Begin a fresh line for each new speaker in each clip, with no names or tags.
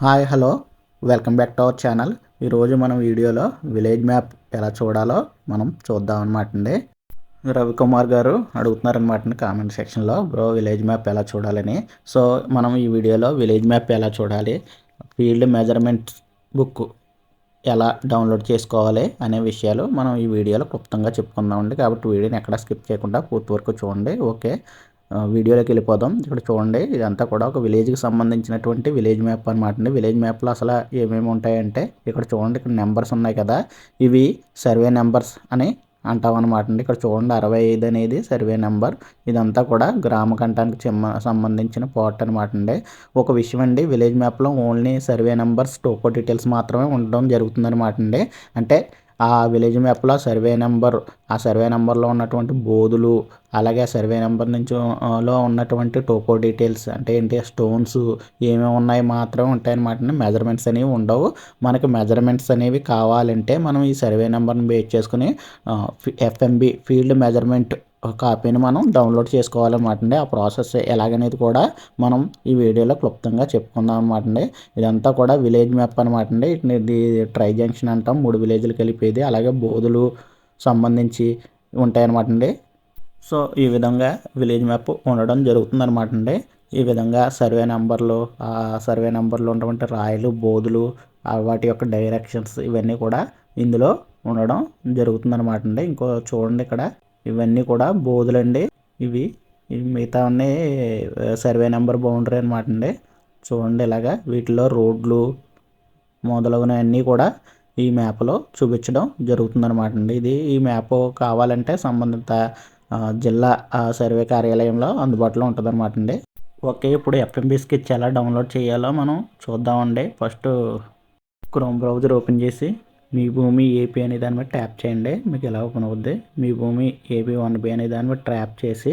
Hi hello. Welcome back to our channel. ఈరోజు మనం వీడియోలో విలేజ్ మ్యాప్ ఎలా చూడాలో మనం చూద్దాం అనమాట అండి. రవికుమార్ గారు అడుగుతున్నారనమాట కామెంట్ సెక్షన్లో బ్రో విలేజ్ మ్యాప్ ఎలా చూడాలని? సో మనం ఈ వీడియోలో విలేజ్ మ్యాప్ ఎలా చూడాలి ఫీల్డ్ మెజర్మెంట్ బుక్ ఎలా డౌన్లోడ్ చేసుకోవాలి అనే విషయాలు మనం ఈ వీడియోలో క్లుప్తంగా చెప్పుకుందామండి కాబట్టి వీడియోని ఎక్కడ స్కిప్ చేయకుండా పూర్తి వరకు చూడండి. ఓకే. వీడియోలోకి వెళ్ళిపోదాం. ఇక్కడ చూడండి ఇదంతా కూడా ఒక విలేజ్కి సంబంధించినటువంటి విలేజ్ మ్యాప్ అనమాట అండి. విలేజ్ మ్యాప్లో అసలు ఏమేమి ఉంటాయంటే ఇక్కడ చూడండి ఇక్కడ నెంబర్స్ ఉన్నాయి కదా. ఇవి సర్వే నెంబర్స్ అని అంటాం అనమాట అండి. ఇక్కడ చూడండి అరవై ఐదు అనేది సర్వే నెంబర్. ఇదంతా కూడా గ్రామ కంఠానికి చెమ్మ సంబంధించిన పార్ట్ అనమాట అండి. ఒక విషయం అండి విలేజ్ మ్యాప్లో ఓన్లీ సర్వే నెంబర్స్ టోకో డీటెయిల్స్ మాత్రమే ఉండడం జరుగుతుంది అనమాట అండి. అంటే ఆ విలేజ్ మ్యాప్లో సర్వే నెంబర్ ఆ సర్వే నెంబర్లో ఉన్నటువంటి బోధులు అలాగే ఆ సర్వే నెంబర్ నుంచి లో ఉన్నటువంటి టోపో డీటెయిల్స్ అంటే ఏంటి స్టోన్స్ ఏమేమి ఉన్నాయి మాత్రమే ఉంటాయన్నమాట మెజర్మెంట్స్ అనేవి ఉండవు. మనకి మెజర్మెంట్స్ అనేవి కావాలంటే మనం ఈ సర్వే నెంబర్ని బేస్ చేసుకుని ఎఫ్ఎంబి ఫీల్డ్ మెజర్మెంట్ కాపీని మనం డౌన్లోడ్ చేసుకోవాలన్నమాట అండి ఆ ప్రాసెస్ ఎలాగనేది కూడా మనం ఈ వీడియోలో క్లుప్తంగా చెప్పుకుందాం అనమాట అండి ఇదంతా కూడా విలేజ్ మ్యాప్ అనమాట అండి ఇది ట్రై జంక్షన్ అంటాం. మూడు విలేజ్లు కలిపేది. అలాగే బోధులు సంబంధించి ఉంటాయన్నమాట అండి సో ఈ విధంగా విలేజ్ మ్యాప్ ఉండడం జరుగుతుంది అనమాట అండి ఈ విధంగా సర్వే నెంబర్లు ఆ సర్వే నెంబర్లు ఉన్నటువంటి రాయలు బోధులు వాటి యొక్క డైరెక్షన్స్ ఇవన్నీ కూడా ఇందులో ఉండడం జరుగుతుంది అనమాట అండి ఇంకో చూడండి ఇక్కడ. ఇవన్నీ కూడా బోధులండి. ఇవి మిగతా ఉన్నాయి సర్వే నెంబర్ బౌండరీ అనమాట అండి. చూడండి ఇలాగా వీటిలో రోడ్లు మొదలగునవన్నీ కూడా ఈ మ్యాప్లో చూపించడం జరుగుతుందన్నమాట అండి. ఇది ఈ మ్యాప్ కావాలంటే సంబంధిత జిల్లా సర్వే కార్యాలయంలో అందుబాటులో ఉంటుందన్నమాట అండి. ఓకే ఇప్పుడు ఎఫ్ఎంబీస్కి ఎలా డౌన్లోడ్ చేయాలో మనం చూద్దామండి. ఫస్ట్ క్రోమ్ బ్రౌజర్ ఓపెన్ చేసి మీ భూమి ఏపీ అనే దాని బట్టి ట్యాప్ చేయండి. మీకు ఎలా ఓపెన్ అవుద్ది? మీ భూమి ఏపీ వన్ బి అనే దాని బట్టి ట్యాప్ చేసి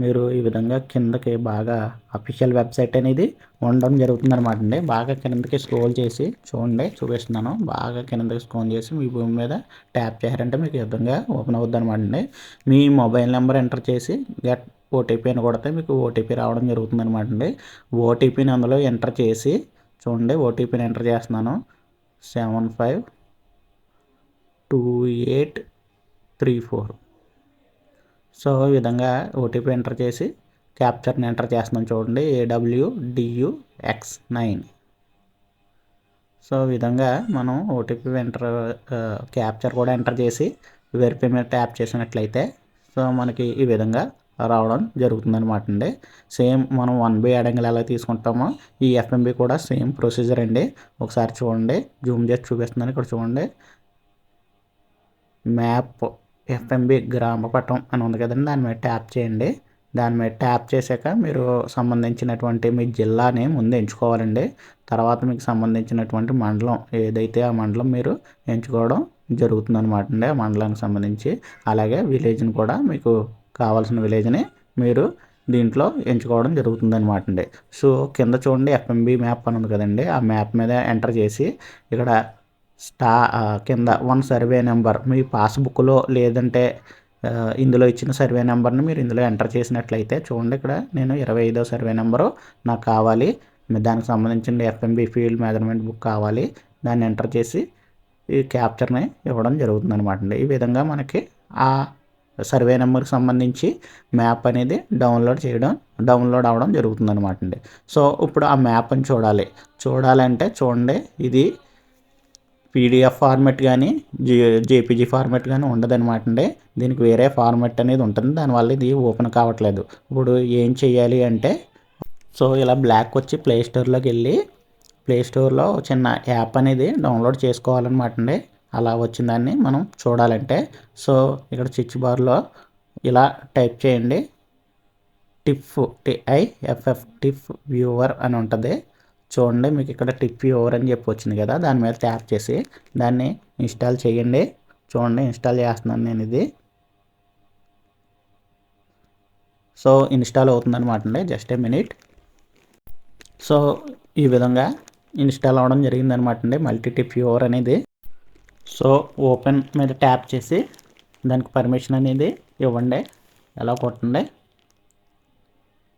మీరు ఈ విధంగా కిందకి బాగా అఫీషియల్ వెబ్సైట్ అనేది ఉండడం జరుగుతుంది అనమాట అండి. బాగా కిందకి స్క్రోల్ చేసి చూడండి చూపిస్తున్నాను. బాగా కిందకి స్క్రోల్ చేసి మీ భూమి మీద ట్యాప్ చేశారంటే మీకు ఈ విధంగా ఓపెన్ అవుద్ది అనమాట అండి. మీ మొబైల్ నెంబర్ ఎంటర్ చేసి గెట్ ఓటీపీ అని కొడితే మీకు ఓటీపీ రావడం జరుగుతుంది అనమాట అండి ఓటీపీని అందులో ఎంటర్ చేసి చూడండి ఓటీపీని ఎంటర్ చేస్తున్నాను. Seven five two eight three four. So ఈ విధంగా ఓటీపీ ఎంటర్ చేసి క్యాప్చర్ని ఎంటర్ చేస్తున్నాం చూడండి. A W D U X nine. So ఈ విధంగా మనం ఓటీపీ ఎంటర్ క్యాప్చర్ కూడా ఎంటర్ చేసి వెరిఫై మీద ట్యాప్ చేసినట్లయితే సో మనకి ఈ విధంగా రావడం జరుగుతుందనమాట అండి. సేమ్ మనం వన్ బై యాడంగిల్ ఎలా తీసుకుంటామో ఈ ఎఫ్ఎంబి కూడా సేమ్ ప్రొసీజర్ అండి. ఒకసారి చూడండి. జూమ్ చేసి చూపిస్తున్నాను ఇక్కడ చూడండి. మ్యాప్ ఎఫ్ఎంబి గ్రామపటం అని ఉంది కదండి దాని మీద ట్యాప్ చేయండి. దాని మీద ట్యాప్ చేశాక మీరు సంబంధించినటువంటి మీ జిల్లాని ముందు ఎంచుకోవాలండి. తర్వాత మీకు సంబంధించినటువంటి మండలం ఏదైతే ఆ మండలం మీరు ఎంచుకోవడం జరుగుతుంది అనమాట అండి ఆ మండలానికి సంబంధించి. అలాగే విలేజ్ని కూడా మీకు కావాల్సిన విలేజ్ని మీరు దీంట్లో ఎంచుకోవడం జరుగుతుంది అనమాట అండి. సో కింద చూడండి ఎఫ్ఎంబి మ్యాప్ అని ఉంది కదండి ఆ మ్యాప్ మీద ఎంటర్ చేసి ఇక్కడ స్టా కింద వన్ సర్వే నెంబర్. మీ పాస్బుక్లో లేదంటే ఇందులో ఇచ్చిన సర్వే నెంబర్ని మీరు ఇందులో ఎంటర్ చేసినట్లయితే చూడండి ఇక్కడ నేను ఇరవై ఐదో సర్వే నెంబరు నాకు కావాలి. దానికి సంబంధించిన ఎఫ్ఎంబి ఫీల్డ్ మెజర్మెంట్ బుక్ కావాలి. దాన్ని ఎంటర్ చేసి ఈ క్యాప్చర్ని ఇవ్వడం జరుగుతుంది అనమాట అండి. ఈ విధంగా మనకి ఆ సర్వే నెంబర్కి సంబంధించి మ్యాప్ అనేది డౌన్లోడ్ చేయడం డౌన్లోడ్ అవ్వడం జరుగుతుంది అనమాట అండి. సో ఇప్పుడు ఆ మ్యాప్ని చూడాలి. చూడాలంటే చూడండి ఇది పీడిఎఫ్ ఫార్మెట్ కానీ జే జేపీజీ ఫార్మెట్ కానీ ఉండదన్నమాట అండి. దీనికి వేరే ఫార్మెట్ అనేది ఉంటుంది. దానివల్ల ఇది ఓపెన్ కావట్లేదు. ఇప్పుడు ఏం చేయాలి అంటే సో ఇలా బ్లాక్ వచ్చి ప్లే స్టోర్లోకి వెళ్ళి ప్లే స్టోర్లో చిన్న యాప్ అనేది డౌన్లోడ్ చేసుకోవాలన్నమాట అండి. అలా వచ్చిన దాన్ని మనం చూడాలంటే. సో ఇక్కడ స్విచ్ బార్లో ఇలా టైప్ చేయండి. టిఫ్ టిఐఎఫ్ఎఫ్ టిఫ్ వ్యూవర్ అని ఉంటుంది. చూడండి మీకు ఇక్కడ టిప్ ఓవర్ అని చెప్పి వచ్చింది కదా దాని మీద ట్యాప్ చేసి దాన్ని ఇన్స్టాల్ చేయండి. చూడండి ఇన్స్టాల్ చేస్తున్నాను నేను ఇది. సో ఇన్స్టాల్ అవుతుందన్నమాట అండి జస్ట్ ఏ మినిట్. సో ఈ విధంగా ఇన్స్టాల్ అవ్వడం జరిగిందనమాట అండి మల్టీ టిప్ ఓవర్ అనేది. సో ఓపెన్ మీద ట్యాప్ చేసి దానికి పర్మిషన్ అనేది ఇవ్వండి ఎలా కొట్టండి.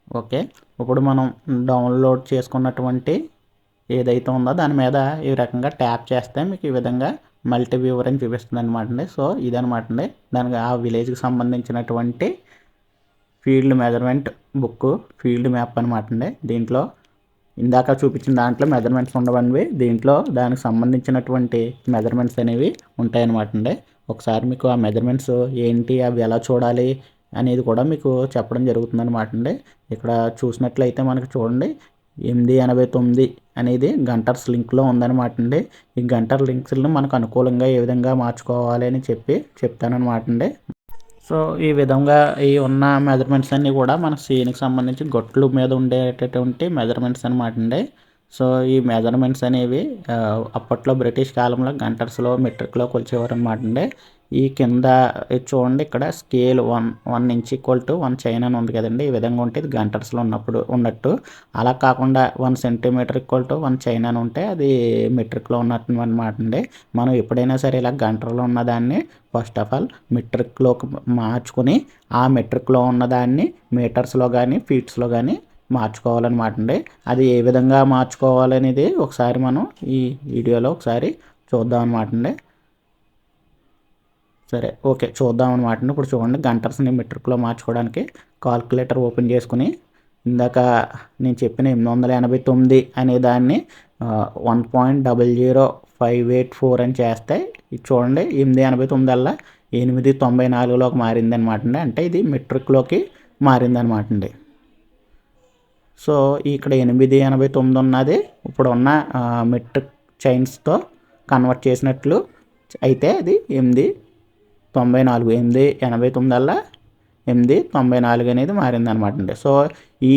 ఓకే. ఇప్పుడు మనం డౌన్లోడ్ చేసుకున్నటువంటి ఏదైతే ఉందో దాని మీద ఈ రకంగా ట్యాప్ చేస్తే మీకు ఈ విధంగా మల్టీ వ్యూవర్ అని చూపిస్తుంది అనమాట అండి. సో ఇదనమాట అండి. దానికి ఆ విలేజ్కి సంబంధించినటువంటి field measurement book field map అనమాట అండి. దీంట్లో ఇందాక చూపించిన దాంట్లో మెజర్మెంట్స్ ఉండవనివి దీంట్లో దానికి సంబంధించినటువంటి మెజర్మెంట్స్ అనేవి ఉంటాయన్నమాట అండి. ఒకసారి మీకు ఆ మెజర్మెంట్స్ ఏంటి అవి ఎలా చూడాలి అనేది కూడా మీకు చెప్పడం జరుగుతుంది అనమాట అండి. ఇక్కడ చూసినట్లయితే మనకి చూడండి ఎనిమిది ఎనభై తొమ్మిది అనేది గంటర్స్ లింక్లో ఉందన్నమాట అండి. ఈ గంటర్ లింక్స్ని మనకు అనుకూలంగా ఏ విధంగా మార్చుకోవాలి అని చెప్పి చెప్తానమాట అండి. సో ఈ విధంగా ఈ ఉన్న మెజర్మెంట్స్ అన్నీ కూడా మన సీన్కి సంబంధించి గొట్లు మీద ఉండేటటువంటి మెజర్మెంట్స్ అనమాట అండి. సో ఈ మెజర్మెంట్స్ అనేవి అప్పట్లో బ్రిటిష్ కాలంలో గంటర్స్లో మెట్రిక్లో కొలిచేవారు అనమాట అండి. ఈ కింద చూడండి ఇక్కడ scale one one inch equal to one chain అని ఉంది కదండి. ఈ విధంగా ఉంటే ఇది గంటర్స్లో ఉన్నప్పుడు ఉన్నట్టు. అలా కాకుండా one centimetre equal to one chain అని ఉంటే అది మెట్రిక్లో ఉన్నట్టు అనమాట అండి. మనం ఎప్పుడైనా సరే ఇలా గంటర్లో ఉన్నదాన్ని ఫస్ట్ ఆఫ్ ఆల్ మెట్రిక్లోకి మార్చుకుని ఆ మెట్రిక్లో ఉన్నదాన్ని మీటర్స్లో కానీ ఫీట్స్లో కానీ మార్చుకోవాలన్నమాట అండి. అది ఏ విధంగా మార్చుకోవాలనేది ఒకసారి మనం ఈ వీడియోలో ఒకసారి చూద్దాం అనమాట అండి. సరే ఓకే చూద్దాం అనమాట ఇప్పుడు చూడండి గంటర్స్ని మెట్రిక్లో మార్చుకోవడానికి కాల్కులేటర్ ఓపెన్ చేసుకుని ఇందాక నేను చెప్పిన ఎనిమిది వందల ఎనభై తొమ్మిది అనే దాన్ని one point double zero five eight four అని చేస్తే ఇది చూడండి ఎనిమిది ఎనభై తొమ్మిదల్లా ఎనిమిది తొంభై నాలుగులోకి మారింది అనమాట అండి. అంటే ఇది మెట్రిక్లోకి మారిందనమాట అండి. సో ఇక్కడ ఎనిమిది ఎనభై తొమ్మిది ఉన్నది. ఇప్పుడు ఉన్న మెట్రిక్ చైన్స్తో కన్వర్ట్ చేసినట్లు అయితే అది ఎనిమిది తొంభై నాలుగు ఎనిమిది ఎనభై తొమ్మిది ఎనిమిది తొంభై నాలుగు అనేది మారింది అనమాట అండి. సో ఈ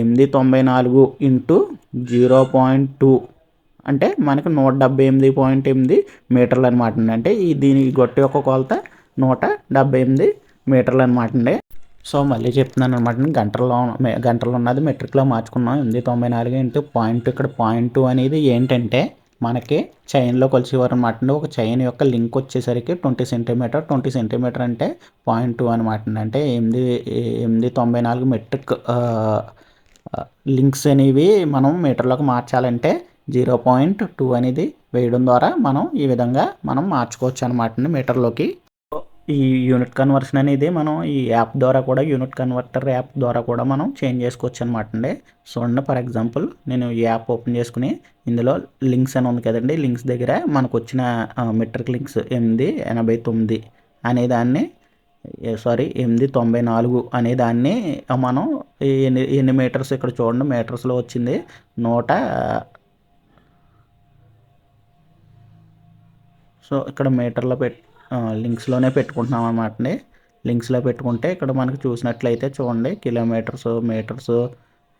ఎనిమిది తొంభై నాలుగు ఇంటూ జీరో పాయింట్ టూ అంటే మనకు నూట డెబ్బై ఎనిమిది పాయింట్ ఎనిమిది మీటర్లు అనమాట అండి. అంటే ఈ దీని గొట్టు యొక్క కొలత నూట డెబ్బై ఎనిమిది మీటర్లు అనమాట అండి. సో మళ్ళీ చెప్తున్నాను అనమాట గంటల్లో గంటలు ఉన్నది మెట్రిక్లో మార్చుకున్నాం. ఎనిమిది తొంభై నాలుగు ఇంటూ పాయింట్ ఇక్కడ పాయింట్ టూ అనేది ఏంటంటే మనకి చైన్లో కొలిచేవారు అనమాట ఒక చైన్ యొక్క లింక్ వచ్చేసరికి ట్వంటీ సెంటీమీటర్ ట్వంటీ సెంటీమీటర్ అంటే పాయింట్ టూ అనమాట అంటే ఎనిమిది ఎనిమిది తొంభై నాలుగు మెట్రిక్ లింక్స్ అనేవి మనం మీటర్లోకి మార్చాలంటే జీరో పాయింట్ టూ అనేది వేయడం ద్వారా మనం ఈ విధంగా మనం మార్చుకోవచ్చు అనమాట మీటర్లోకి. ఈ యూనిట్ కన్వర్షన్ అనేది మనం ఈ యాప్ ద్వారా కూడా యూనిట్ కన్వర్టర్ యాప్ ద్వారా కూడా మనం చేంజ్ చేసుకోవచ్చు అనమాట అండి. చూడండి ఫర్ ఎగ్జాంపుల్ నేను ఈ యాప్ ఓపెన్ చేసుకుని ఇందులో లింక్స్ అని ఉంది కదండి. లింక్స్ దగ్గర మనకు వచ్చిన మెట్రిక్ లింక్స్ ఎనిమిది ఎనభై తొమ్మిది అనే దాన్ని సారీ ఎనిమిది తొంభై నాలుగు అనే దాన్ని మనం ఎన్ని ఎన్ని మీటర్స్ ఇక్కడ చూడండి. మీటర్స్లో వచ్చింది నూట సో ఇక్కడ మీటర్లో పెట్టి లింక్స్లోనే పెట్టుకుంటున్నాం అనమాట అండి లింక్స్లో పెట్టుకుంటే ఇక్కడ మనకు చూసినట్లయితే చూడండి కిలోమీటర్స్ మీటర్స్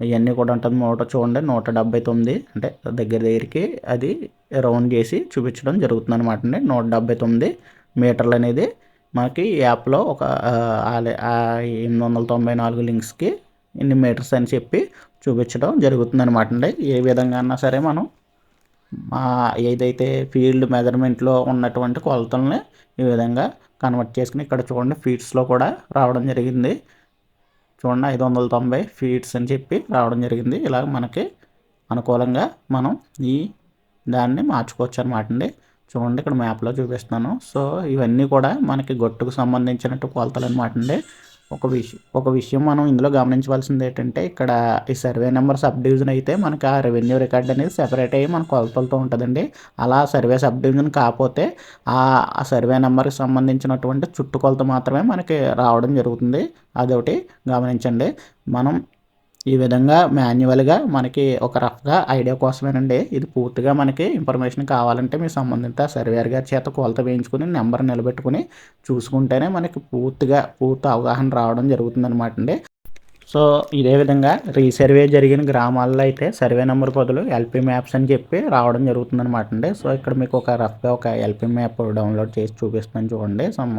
ఇవన్నీ కూడా ఉంటుంది. మోటార్ చూడండి నూట డెబ్బై తొమ్మిది అంటే దగ్గర దగ్గరికి అది రౌండ్ చేసి చూపించడం జరుగుతుంది అనమాట అండి నూట డెబ్బై తొమ్మిది మీటర్లు అనేది మనకి యాప్లో ఒక ఎనిమిది వందల తొంభై నాలుగు లింక్స్కి ఇన్ని మీటర్స్ అని చెప్పి చూపించడం జరుగుతుంది అనమాట అండి ఏ విధంగా అన్నా సరే మనం ఏదైతే ఫీల్డ్ మెజర్మెంట్లో ఉన్నటువంటి కొలతల్ని ఈ విధంగా కన్వర్ట్ చేసుకుని ఇక్కడ చూడండి ఫీట్స్లో కూడా రావడం జరిగింది. చూడండి ఐదు వందల తొంభై ఫీట్స్ అని చెప్పి రావడం జరిగింది. ఇలా మనకి అనుకూలంగా మనం ఈ దాన్ని మార్చుకోవచ్చు అనమాట అండి. చూడండి ఇక్కడ మ్యాప్లో చూపిస్తున్నాను. సో ఇవన్నీ కూడా మనకి గొట్టుకు సంబంధించినట్టు కొలతలు అనమాట అండి. ఒక విషయం ఒక విషయం మనం ఇందులో గమనించవలసింది ఏంటంటే ఇక్కడ ఈ సర్వే నెంబర్ సబ్ డివిజన్ అయితే మనకి ఆ రెవెన్యూ రికార్డ్ అనేది సెపరేట్ అయ్యి మన కొలతలతో ఉంటుందండి. అలా సర్వే సబ్ డివిజన్ కాకపోతే ఆ సర్వే నెంబర్కి సంబంధించినటువంటి చుట్టుకొలత మాత్రమే మనకి రావడం జరుగుతుంది. అదొకటి గమనించండి. మనం ఈ విధంగా మాన్యువల్గా మనకి ఒక రఫ్గా ఐడియా కోసమేనండి. ఇది పూర్తిగా మనకి ఇన్ఫర్మేషన్ కావాలంటే మీ సంబంధిత సర్వేర్ గారి చేత కొలత వేయించుకుని నెంబర్ నిలబెట్టుకుని చూసుకుంటేనే మనకి పూర్తిగా పూర్తి అవగాహన రావడం జరుగుతుందన్నమాట అండి సో ఇదే విధంగా రీసర్వే జరిగిన గ్రామాల్లో అయితే సర్వే నెంబర్ బదులు ఎల్పీ మ్యాప్స్ అని చెప్పి రావడం జరుగుతుంది అనమాట అండి. సో ఇక్కడ మీకు ఒక రఫ్గా ఒక ఎల్పీ మ్యాప్ డౌన్లోడ్ చేసి చూపిస్తాను చూడండి. సమ్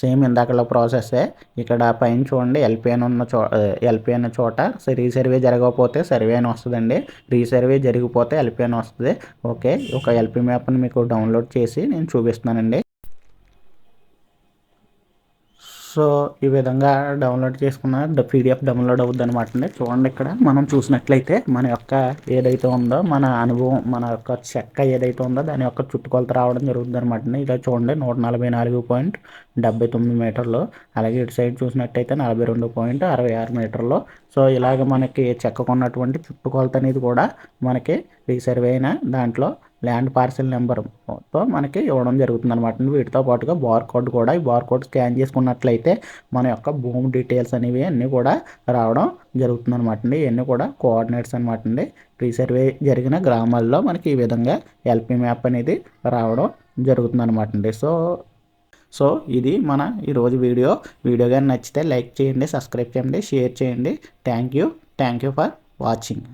సేమ్ ఇందాకలో ప్రాసెస్సే. ఇక్కడ పైన చూడండి ఎల్పీ అని ఉన్న చో ఎల్పీ అన్న చోట రీసర్వే జరగకపోతే సర్వే అని వస్తుందండి. రీసర్వే జరిగిపోతే ఎల్పీ అని వస్తుంది. ఓకే ఒక ఎల్పీ మ్యాప్ని మీకు డౌన్లోడ్ చేసి నేను చూపిస్తున్నానండి సో ఈ విధంగా డౌన్లోడ్ చేసుకున్న పీడిఎఫ్ డౌన్లోడ్ అవుద్ది అనమాట చూడండి ఇక్కడ మనం చూసినట్లయితే మన యొక్క ఏదైతే ఉందో మన అనుభవం మన యొక్క చెక్క ఏదైతే ఉందో దాని యొక్క చుట్టుకొలత రావడం జరుగుతుంది అనమాట ఇలా చూడండి నూట నలభై నాలుగు పాయింట్ డెబ్బై తొమ్మిది మీటర్లు. అలాగే ఇటు సైడ్ చూసినట్టయితే నలభై రెండు పాయింట్ అరవై ఆరు మీటర్లు. సో ఇలాగ మనకి చెక్కకున్నటువంటి చుట్టుకొలత అనేది కూడా మనకి రీసర్వే అయిన దాంట్లో ల్యాండ్ పార్సిల్ నెంబర్తో మనకి ఇవ్వడం జరుగుతుంది అనమాట వీటితో పాటుగా బార్ కోడ్ కూడా ఈ బార్ కోడ్ స్కాన్ చేసుకున్నట్లయితే మన యొక్క భూమి డీటెయిల్స్ అనేవి అన్నీ కూడా రావడం జరుగుతుంది అనమాట అండి ఇవన్నీ కూడా కోఆర్డినేట్స్ అనమాట అండి. రీసర్వే జరిగిన గ్రామాల్లో మనకి ఈ విధంగా ఎల్పి మ్యాప్ అనేది రావడం జరుగుతుంది అనమాట అండి. సో సో ఇది మన ఈరోజు వీడియో. వీడియో కానీ నచ్చితే లైక్ చేయండి సబ్స్క్రైబ్ చేయండి షేర్ చేయండి. Thank you. Thank you for watching.